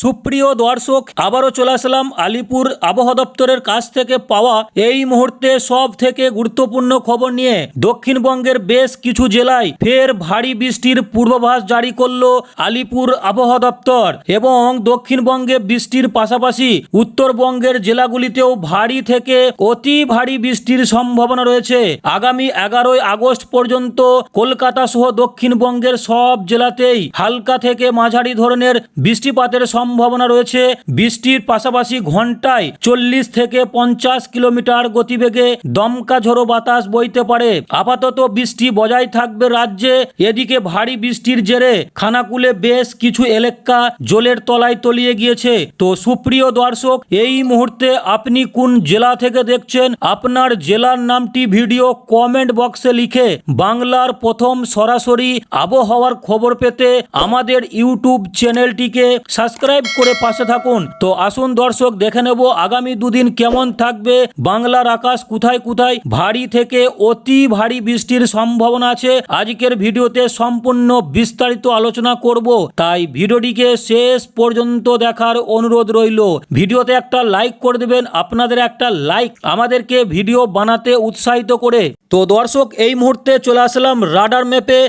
সুপ্রিয় দর্শক, আবারও চলে আসলাম আলিপুর আবহাওয়া দপ্তরের কাছ থেকে পাওয়া এই মুহূর্তে সব থেকে গুরুত্বপূর্ণ খবর নিয়ে। দক্ষিণবঙ্গের বেশ কিছু জেলায় ফের ভারী বৃষ্টির পূর্বাভাস জারি করল আলিপুর আবহাওয়া দপ্তর এবং দক্ষিণবঙ্গে বৃষ্টির পাশাপাশি উত্তরবঙ্গের জেলাগুলিতেও ভারী থেকে অতি ভারী বৃষ্টির সম্ভাবনা রয়েছে। আগামী এগারোই আগস্ট পর্যন্ত কলকাতা সহ দক্ষিণবঙ্গের সব জেলাতেই হালকা থেকে মাঝারি ধরনের বৃষ্টিপাতের সম্ভাবনা রয়েছে। বৃষ্টির পাশাপাশি ঘন্টায় চল্লিশ থেকে পঞ্চাশ কিলোমিটার গতিবেগে দমকা ঝোড়ো বাতাস বইতে পারে। আপাতত বৃষ্টি বজায় থাকবে রাজ্যে। এদিকে ভারী বৃষ্টির জেরে খানাকুলে বেশ কিছু এলাকা জলের তলায় তলিয়ে গিয়েছে। তো সুপ্রিয় দর্শক, এই মুহূর্তে আপনি কোন জেলা থেকে দেখছেন? আপনার জেলার নামটি ভিডিও কমেন্ট বক্সে লিখে বাংলার প্রথম সরাসরি আবহাওয়ার খবর পেতে আমাদের ইউটিউব চ্যানেলটিকে সাবস্ক্রাইব করে পাশে থাকুন। তো আসুন দর্শক, দেখে নেব আগামী দুদিন কেমন থাকবে। বাংলার আকাশ কোথায় কোথায় ভারী থেকে অতি ভারী বৃষ্টির সম্ভাবনা আছে। আজকের ভিডিওতে সম্পূর্ণ বিস্তারিত আলোচনা করব। তাই ভিডিওটিকে শেষ পর্যন্ত দেখার অনুরোধ রইল। ভিডিওতে একটা লাইক করে দেবেন, আপনাদের একটা লাইক আমাদেরকে ভিডিও বানাতে উৎসাহিত করে। তো দর্শক, এই মুহূর্তে চলে আসলাম রাডার ম্যাপে।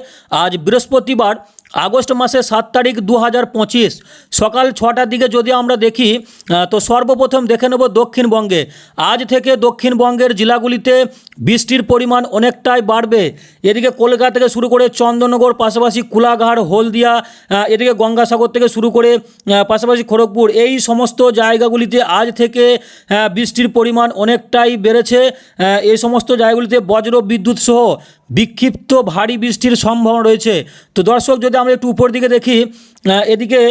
আজ বৃহস্পতিবার আগস্ট মাসে সাত তারিখ দু হাজার পঁচিশ। সকাল ছটার দিকে যদি আমরা দেখি তো সর্বপ্রথম দেখে নেব দক্ষিণবঙ্গে। আজ থেকে দক্ষিণবঙ্গের জেলাগুলিতে বৃষ্টির পরিমাণ অনেকটাই বাড়বে। এদিকে কলকাতা থেকে শুরু করে চন্দননগর, পাশাপাশি কুলাঘাট, হলদিয়া এদিকে গঙ্গাসাগর থেকে শুরু করে পাশাপাশি খড়গপুর, এই সমস্ত জায়গাগুলিতে আজ থেকে বৃষ্টির পরিমাণ অনেকটাই বেড়েছে। এই সমস্ত জায়গাগুলিতে বজ্র বিদ্যুৎ সহ বিক্ষিপ্ত ভারী বৃষ্টির সম্ভাবনা রয়েছে। তো দর্শক, যদি আমরা একটু উপর দিকে দেখি এদিকে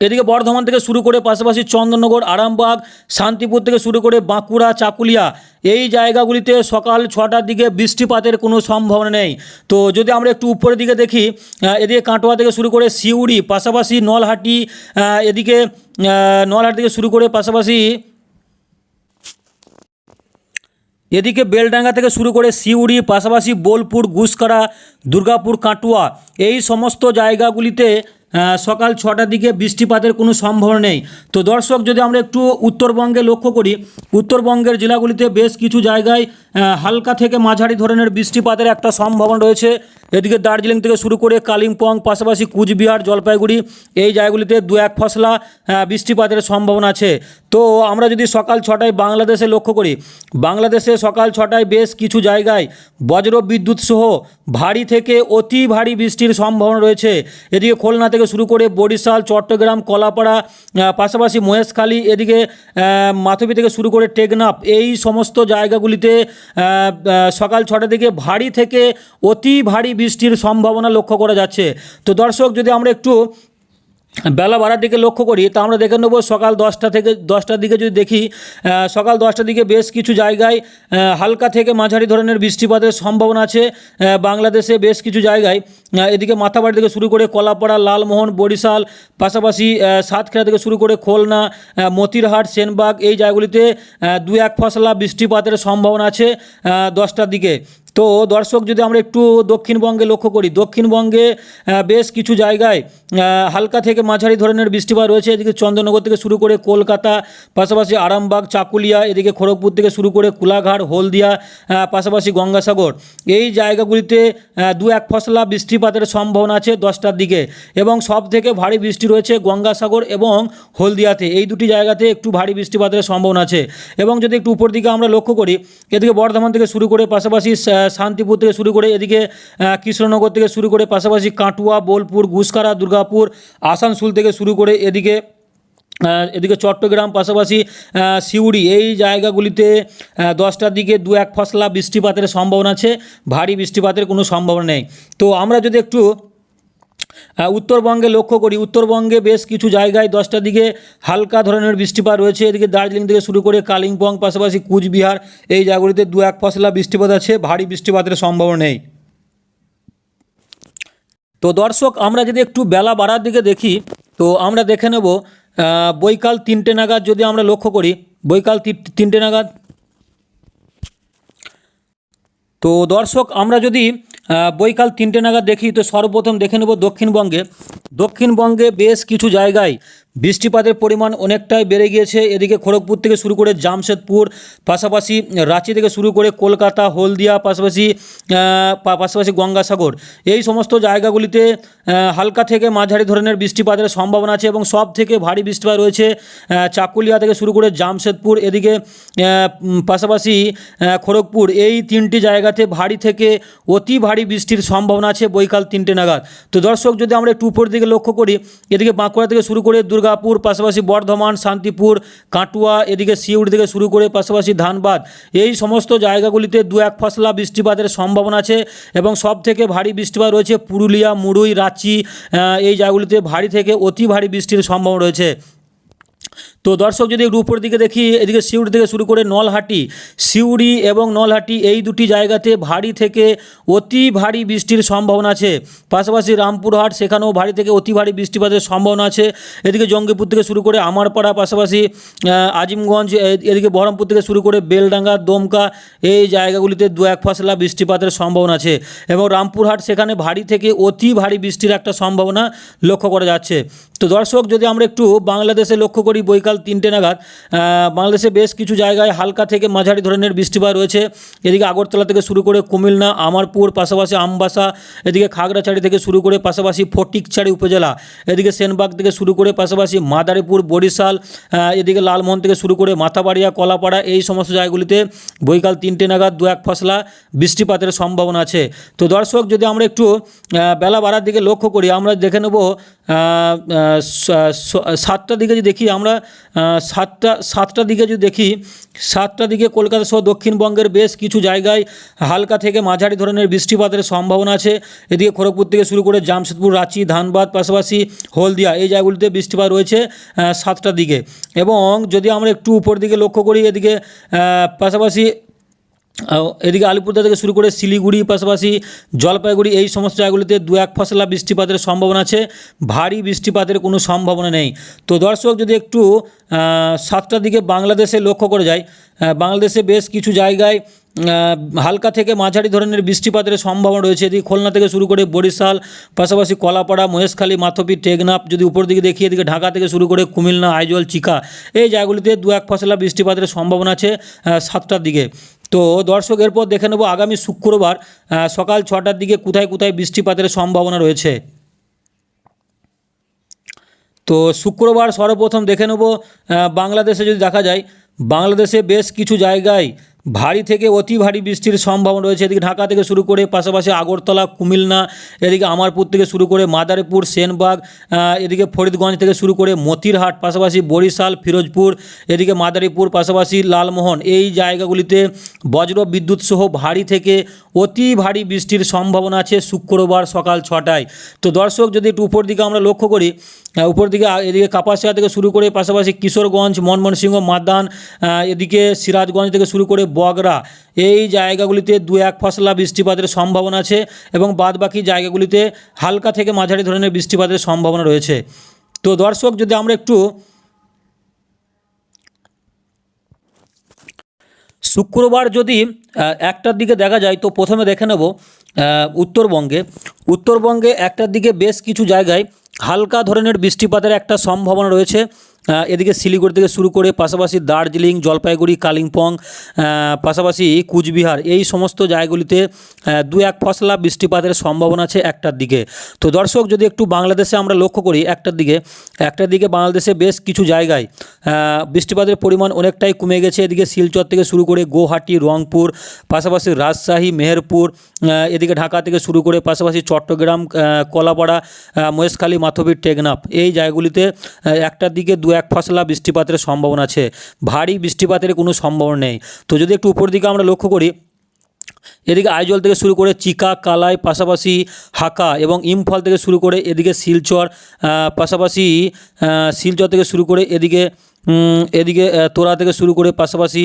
এদিকে বর্ধমান থেকে শুরু করে পাশাপাশি চন্দননগর আরামবাগ, শান্তিপুর থেকে শুরু করে বাঁকুড়া, চাকুলিয়া, এই জায়গাগুলিতে সকাল ছটার দিকে বৃষ্টিপাতের কোনো সম্ভাবনা নেই। তো যদি আমরা একটু উপরের দিকে দেখি এদিকে কাটোয়া থেকে শুরু করে সিউড়ি, পাশাপাশি নলহাটি এদিকে নলহাটি থেকে শুরু করে পাশাপাশি এদিকে বেলডাঙ্গা থেকে শুরু করে সিউড়ি, পাশাপাশি বোলপুর, গুসকারা, দুর্গাপুর, কাটুয়া, এই সমস্ত জায়গাগুলিতে সকাল ছটার দিকে বৃষ্টিপাতের কোনো সম্ভাবনা নেই। তো দর্শক, যদি আমরা একটু উত্তরবঙ্গে লক্ষ্য করি, উত্তরবঙ্গের জেলাগুলিতে বেশ কিছু জায়গায় হালকা থেকে মাঝারি ধরনের বৃষ্টিপাতের একটা সম্ভাবনা রয়েছে। এদিকে দার্জিলিং থেকে শুরু করে কালিম্পং, পাশাপাশি কুচবিহার, জলপাইগুড়ি, এই জায়গাগুলিতে দু এক ফসলা বৃষ্টিপাতের সম্ভাবনা আছে। তো আমরা যদি সকাল ছটায় বাংলাদেশে লক্ষ্য করি, বাংলাদেশে সকাল ছটায় বেশ কিছু জায়গায় বজ্র বিদ্যুৎ সহ ভারী থেকে অতি ভারী বৃষ্টির সম্ভাবনা রয়েছে। এদিকে খুলনা থেকে শুরু করে বরিশাল, চট্টগ্রাম, কলাপাড়া পাশাপাশি মহেশখালী, এদিকে মাথবি থেকে শুরু করে টেকনাফ, এই সমস্ত জায়গাগুলিতে সকাল ছটা থেকে ভারী থেকে অতি ভারী বৃষ্টির সম্ভাবনা লক্ষ্য করা যাচ্ছে। তো দর্শক, যদি আমরা একটু বেলা বাড়ার দিকে লক্ষ্য করি, তা আমরা দেখে নেব সকাল দশটা থেকে, দশটার দিকে যদি দেখি সকাল দশটার দিকে বেশ কিছু জায়গায় হালকা থেকে মাঝারি ধরনের বৃষ্টিপাতের সম্ভাবনা আছে। বাংলাদেশে বেশ কিছু জায়গায় এদিকে মাথাবাড়ি থেকে শুরু করে কলাপাড়া, লালমোহন, বরিশাল, পাশাপাশি সাতক্ষীরা থেকে শুরু করে খুলনা মতিরহাট, সেনবাগ, এই জায়গাগুলিতে দু এক ফসলা বৃষ্টিপাতের সম্ভাবনা আছে দশটার দিকে। তো দর্শক, যদি আমরা একটু দক্ষিণবঙ্গে লক্ষ্য করি, দক্ষিণবঙ্গে বেশ কিছু জায়গায় হালকা থেকে মাঝারি ধরনের বৃষ্টিপাত রয়েছে। এদিকে চন্দ্রনগর থেকে শুরু করে কলকাতা, পাশাপাশি আরামবাগ, চাকুলিয়া, এদিকে খড়গপুর থেকে শুরু করে কুলাঘাট, হলদিয়া পাশাপাশি গঙ্গাসাগর। এই জায়গাগুলিতে দু এক ফসলা বৃষ্টিপাতের সম্ভাবনা আছে দশটার দিকে এবং সব থেকে ভারী বৃষ্টি রয়েছে গঙ্গাসাগর এবং হলদিয়াতে। এই দুটি জায়গাতে একটু ভারী বৃষ্টিপাতের সম্ভাবনা আছে। এবং যদি একটু উপর দিকে আমরা লক্ষ্য করি, এদিকে বর্ধমান থেকে শুরু করে পাশাপাশি শান্তিপুর থেকে শুরু করে এদিকে কৃষ্ণনগর থেকে শুরু করে পাশাপাশি কাটুয়া, বোলপুর গুসকারা দুর্গাপুর, আসানসোল থেকে শুরু করে এদিকে এদিকে চট্টগ্রাম, পাশাপাশি সিউড়ি। এই জায়গাগুলিতে দশটার দিকে দু এক ফসলা বৃষ্টিপাতের সম্ভাবনা আছে। ভারী বৃষ্টিপাতের কোনো সম্ভাবনা নেই। তো আমরা যদি একটু উত্তরবঙ্গে লক্ষ্য করি, উত্তরবঙ্গে বেশ কিছু জায়গায় দশটার দিকে হালকা ধরনের বৃষ্টিপাত রয়েছে। এদিকে দার্জিলিং থেকে শুরু করে কালিম্পং, পাশাপাশি কুচবিহার, এই জায়গাগুলিতে দু এক ফসলা বৃষ্টিপাত আছে, ভারী বৃষ্টিপাতের সম্ভাবনা নেই। তো দর্শক, আমরা যদি একটু বেলা বাড়ার দিকে দেখি, তো আমরা দেখে নেব বৈকাল তিনটে নাগাদ যদি আমরা লক্ষ্য করি, বৈকাল তিনটে নাগাদ। তো দর্শক, আমরা যদি বৈকাল তিনটে নাগাদ দেখি তো সর্বপ্রথম দেখে নেব দক্ষিণবঙ্গে। দক্ষিণবঙ্গে বেশ কিছু জায়গায় বৃষ্টিপাতের পরিমাণ অনেকটাই বেড়ে গিয়েছে। এদিকে খড়গপুর থেকে শুরু করে জামশেদপুর, পাশাপাশি রাঁচি থেকে শুরু করে কলকাতা, হলদিয়া, পাশাপাশি পাশাপাশি গঙ্গাসাগর। এই সমস্ত জায়গাগুলিতে হালকা থেকে মাঝারি ধরনের বৃষ্টিপাতের সম্ভাবনা আছে এবং সব থেকে ভারী বৃষ্টিপাত রয়েছে চাকুলিয়া থেকে শুরু করে জামশেদপুর, এদিকে পাশাপাশি খড়গপুর, এই তিনটি জায়গাতে ভারী থেকে অতি ভারী বৃষ্টির সম্ভাবনা আছে বৈকাল তিনটে নাগাদ। তো দর্শক, যদি আমরা একটু উপর দিকে লক্ষ্য করি, এদিকে বাঁকুড়া থেকে শুরু করে দুর্গাপুর, পাশাপাশি বর্ধমান, শান্তিপুর, কাটুয়া, এদিকে সিউড়ি থেকে শুরু করে পাশাপাশি ধানবাদ, এই সমস্ত জায়গাগুলিতে দু এক ফসলা বৃষ্টিপাতের সম্ভাবনা আছে এবং সব থেকে ভারী বৃষ্টিপাত রয়েছে পুরুলিয়া মুরুই রাঁচি আহ, এই জায়গাগুলিতে ভারী থেকে অতি ভারী বৃষ্টির সম্ভাবনা রয়েছে। তো দর্শক, যদি একটু উপর দিকে দেখি, এদিকে সিউড়ি থেকে শুরু করে নলহাটি, সিউড়ি এবং নলহাটি, এই দুটি জায়গাতে ভারী থেকে অতি ভারী বৃষ্টির সম্ভাবনা আছে। পাশাপাশি রামপুরহাট, সেখানেও ভারী থেকে অতি ভারী বৃষ্টিপাতের সম্ভাবনা আছে। এদিকে জঙ্গিপুর থেকে শুরু করে আমারপাড়া, পাশাপাশি আজিমগঞ্জ এদিকে বহরমপুর থেকে শুরু করে বেলডাঙ্গা, দমকা, এই জায়গাগুলিতে দু এক ফসলা বৃষ্টিপাতের সম্ভাবনা আছে এবং রামপুরহাট, সেখানে ভারী থেকে অতি ভারী বৃষ্টির একটা সম্ভাবনা লক্ষ্য করা যাচ্ছে। তো দর্শক, যদি আমরা একটু বাংলাদেশে লক্ষ্য করি, বৈকাল তিনটে নাগাদ। বাংলাদেশে বেশ কিছু জায়গায় হালকা থেকে মাঝারি ধরনের বৃষ্টিপাত রয়েছে। এদিকে আগরতলা থেকে শুরু করে কুমিল্লা, আমারপুর, পাশাপাশি আমবাসা, এদিকে খাগড়াছড়ি থেকে শুরু করে পাশাপাশি ফটিকছড়ি উপজেলা, এদিকে সেনবাগ থেকে শুরু করে পাশাপাশি মাদারীপুর, বরিশাল এদিকে লালমোহন থেকে শুরু করে মাথাবাড়িয়া, কলাপাড়া এই সমস্ত জায়গাগুলিতে বৈকাল তিনটে নাগাদ দু এক ফসলা বৃষ্টিপাতের সম্ভাবনা আছে। তো দর্শক, যদি আমরা একটু বেলা বাড়ার দিকে লক্ষ্য করি, আমরা দেখে নেব সাতটার দিকে যদি দেখি, আমরা সাতটা সাতটার দিকে যদি দেখি সাতটার দিকে কলকাতা সহ দক্ষিণবঙ্গের বেশ কিছু জায়গায় হালকা থেকে মাঝারি ধরনের বৃষ্টিপাতের সম্ভাবনা আছে। এদিকে খড়গপুর থেকে শুরু করে জামশেদপুর, রাঁচি, ধানবাদ পাশাপাশি হলদিয়া এই জায়গাগুলিতে বৃষ্টিপাত রয়েছে সাতটা দিকে। এবং যদি আমরা একটু উপর দিকে লক্ষ্য করি, এদিকে পাশাপাশি এদিকে আলিপুরদা থেকে শুরু করে শিলিগুড়ি, পাশাপাশি জলপাইগুড়ি, এই সমস্ত জায়গাগুলিতে দু এক ফসলা বৃষ্টিপাতের সম্ভাবনা আছে। ভারী বৃষ্টিপাতের কোনো সম্ভাবনা নেই। তো দর্শক, যদি একটু সাতটার দিকে বাংলাদেশে লক্ষ্য করে যায় বাংলাদেশে বেশ কিছু জায়গায় হালকা থেকে মাঝারি ধরনের বৃষ্টিপাতের সম্ভাবনা রয়েছে। এদিকে খুলনা থেকে শুরু করে বরিশাল, পাশাপাশি কলাপাড়া, মহেশখালী মাথপি টেকনাফ, যদি উপর দিকে দেখি, এদিকে ঢাকা থেকে শুরু করে কুমিল্লা, আইজল, চিকা, এই জায়গাগুলিতে দু এক ফসলা বৃষ্টিপাতের সম্ভাবনা আছে সাতটার দিকে। তো দর্শক এরপর দেখে নেব আগামী শুক্রবার সকাল ছটার দিকে কোথায় কোথায় বৃষ্টিপাতের সম্ভাবনা রয়েছে? তো শুক্রবার সর্বপ্রথম দেখে নেব বাংলাদেশে যদি দেখা যায়, বাংলাদেশে বেশ কিছু জায়গায় ভারী থেকে অতি ভারী বৃষ্টির সম্ভাবনা রয়েছে। এদিকে ঢাকা থেকে শুরু করে পাশাপাশি আগরতলা, কুমিল্লা, এদিকে আমারপুর থেকে শুরু করে মাদারীপুর, সেনবাগ এদিকে ফরিদগঞ্জ থেকে শুরু করে মতিরহাট, পাশাপাশি বরিশাল, ফিরোজপুর, এদিকে মাদারীপুর, পাশাপাশি লালমোহন। এই জায়গাগুলিতে বজ্র বিদ্যুৎ সহ ভারী থেকে অতি ভারী বৃষ্টির সম্ভাবনা আছে শুক্রবার সকাল ছটায়। তো দর্শক, যদি একটু উপর দিকে আমরা লক্ষ্য করি উপর দিকে এদিকে কাপাসিয়া থেকে শুরু করে পাশাপাশি কিশোরগঞ্জ, মনমোহনসিংহ, মাদান এদিকে সিরাজগঞ্জ থেকে শুরু করে বগরা। এই জায়গাগুলিতে দু এক ফসলা বৃষ্টিপাতের সম্ভাবনা আছে এবং বাদবাকি জায়গাগুলিতে হালকা থেকে মাঝারি ধরনের বৃষ্টিপাতের সম্ভাবনা রয়েছে। তো দর্শক, যদি আমরা একটু শুক্রবার যদি একটার দিকে দেখা যায়, তো প্রথমে দেখে নেব উত্তরবঙ্গে। উত্তরবঙ্গে একটার দিকে বেশ কিছু জায়গায় হালকা ধরনের বৃষ্টিপাতের একটা সম্ভাবনা রয়েছে। এদিকে শিলিগুড়ি থেকে শুরু করে পাশাপাশি দার্জিলিং, জলপাইগুড়ি, কালিম্পং পাশাপাশি কুচবিহার, এই সমস্ত জায়গাগুলিতে দু এক ফসলা বৃষ্টিপাতের সম্ভাবনা আছে একটার দিকে। তো দর্শক, যদি একটু বাংলাদেশে আমরা লক্ষ্য করি একটার দিকে একটার দিকে বাংলাদেশে বেশ কিছু জায়গায় বৃষ্টিপাতের পরিমাণ অনেকটাই কমে গেছে। এদিকে শিলচর থেকে শুরু করে গুয়াহাটি, রংপুর, পাশাপাশি রাজশাহী, মেহেরপুর এদিকে ঢাকা থেকে শুরু করে পাশাপাশি চট্টগ্রাম কলাপাড়া মহেশখালী মাথবির টেকনাফ, এই জায়গাগুলিতে একটার দিকে দু এক ফসলা বৃষ্টিপাতের সম্ভাবনা আছে। ভারী বৃষ্টিপাতের কোনো সম্ভাবনা নেই। তো যদি একটু উপর দিকে আমরা লক্ষ্য করি, এদিকে আইজল থেকে শুরু করে চিকা, কালাই, পাশাপাশি হাকা এবং ইম্ফল থেকে শুরু করে এদিকে শিলচর পাশাপাশি শিলচর থেকে শুরু করে এদিকে এদিকে তোরা থেকে শুরু করে পাশাপাশি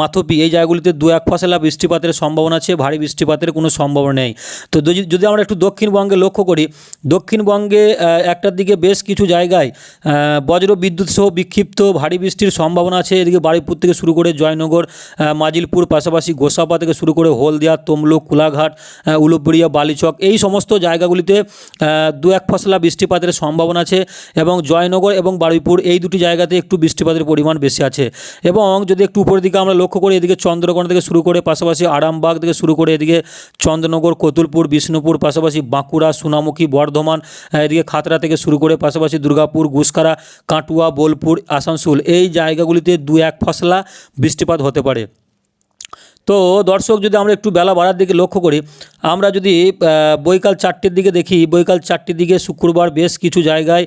মাথপি এই জায়গাগুলিতে দু এক ফসলা বৃষ্টিপাতের সম্ভাবনা আছে ভারী বৃষ্টিপাতের কোনো সম্ভাবনা নেই। তো যদি আমরা একটু দক্ষিণবঙ্গে লক্ষ্য করি দক্ষিণবঙ্গে একটার দিকে বেশ কিছু জায়গায় বজ্র বিদ্যুৎ সহ বিক্ষিপ্ত ভারী বৃষ্টির সম্ভাবনা আছে। এদিকে বারুইপুর থেকে শুরু করে জয়নগর মাজিলপুর পাশাপাশি গোসাপা থেকে শুরু করে হলদিয়া তমলুক কুলাঘাট আহ, উলুবেড়িয়া বালিচক এই সমস্ত জায়গাগুলিতে দু এক ফসলা বৃষ্টিপাতের সম্ভাবনা আছে। এবং জয়নগর এবং বারুইপুর এই দুটি জায়গাতে একটু বৃষ্টিপাতের পরিমাণ বেশি আছে। এবং যদি একটু উপরের দিকে আমরা লক্ষ্য করি, এদিকে চন্দ্রকোনা থেকে শুরু করে পাশাপাশি আরামবাগ থেকে শুরু করে এদিকে চন্দ্রনগর, কতুলপুর, বিষ্ণুপুর, পাশাপাশি বাঁকুড়া, সোনামুখী, বর্ধমান এদিকে খাতড়া থেকে শুরু করে পাশাপাশি দুর্গাপুর গুসকারা কাটুয়া, বোলপুর, আসানসোল এই জায়গাগুলিতে দু এক ফসলা বৃষ্টিপাত হতে পারে। তো দর্শক, যদি আমরা একটু বেলা বাড়ার দিকে লক্ষ্য করি, আমরা যদি বৈকাল চারটের দিকে দেখি, বৈকাল চারটের দিকে শুক্রবার বেশ কিছু জায়গায়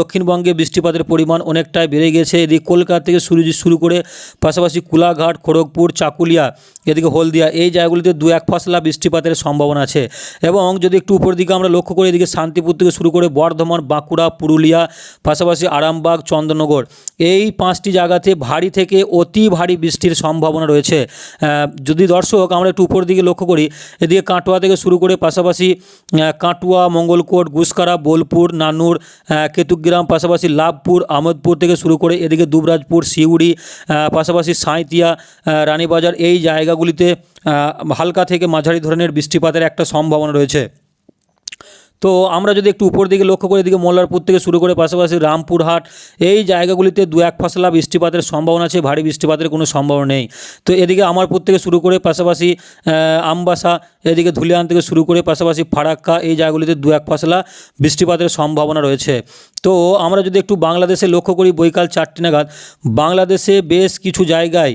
দক্ষিণবঙ্গে বৃষ্টিপাতের পরিমাণ অনেকটাই বেড়ে গেছে। এদিকে কলকাতা থেকে শুরু শুরু করে পাশাপাশি কুলাঘাট, খড়গপুর, চাকুলিয়া, এদিকে হলদিয়া, এই জায়গাগুলিতে দু এক ফসলা বৃষ্টিপাতের সম্ভাবনা আছে। এবং যদি একটু উপর দিকে আমরা লক্ষ্য করি, এদিকে শান্তিপুর থেকে শুরু করে বর্ধমান, বাঁকুড়া, পুরুলিয়া, পাশাপাশি আরামবাগ, চন্দ্রনগর, এই পাঁচটি জায়গাতে ভারী থেকে অতি ভারী বৃষ্টির সম্ভাবনা রয়েছে। যদি দর্শক আমরা একটু উপর দিকে লক্ষ্য করি, এদিকে কাটোয়া থেকে শুরু করে পাশাপাশি কাটোয়া, মঙ্গলকোট গুসকারা বোলপুর, নানুর কেতুগ্রাম, পাশাপাশি লাভপুর, আহমদপুর থেকে শুরু করে এদিকে দুবরাজপুর, সিউড়ি পাশাপাশি সাঁইতিয়া রানীবাজার, এই জায়গাগুলিতে হালকা থেকে মাঝারি ধরনের বৃষ্টিপাতের একটা সম্ভাবনা রয়েছে। তো আমরা যদি একটু উপর দিকে লক্ষ্য করি, এদিকে মোল্লারপুর থেকে শুরু করে পাশাপাশি রামপুরহাট, এই জায়গাগুলিতে দু এক ফসলা বৃষ্টিপাতের সম্ভাবনা আছে, ভারী বৃষ্টিপাতের কোনো সম্ভাবনা নেই। তো এদিকে আমারপুর থেকে শুরু করে পাশাপাশি আমবাসা, এদিকে ধুলিয়ান থেকে শুরু করে পাশাপাশি ফারাক্কা, এই জায়গাগুলিতে দু এক ফসলা বৃষ্টিপাতের সম্ভাবনা রয়েছে। তো আমরা যদি একটু বাংলাদেশে লক্ষ্য করি, বৈকাল চারটে নাগাদ, বাংলাদেশে বেশ কিছু জায়গায়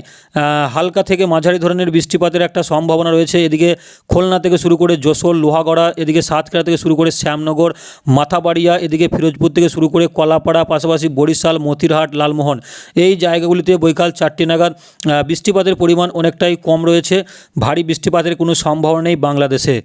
হালকা থেকে মাঝারি ধরনের বৃষ্টিপাতের একটা সম্ভাবনা রয়েছে। এদিকে খুলনা থেকে শুরু করে যশোর, লোহাগড়া, এদিকে সাতক্ষীরা থেকে শুরু করে শ্যামনগর, মাথাবাড়িয়া, এদিকে ফিরোজপুর থেকে শুরু করে কলাপাড়া, পাশাপাশি বরিশাল, মতিরহাট, লালমোহন। এই জায়গাগুলিতে বৈকাল চারটি নাগাদ বৃষ্টিপাতের পরিমাণ অনেকটাই কম রয়েছে। ভারী বৃষ্টিপাতের কোনো সম্ভাবনা নেই বাংলাদেশে।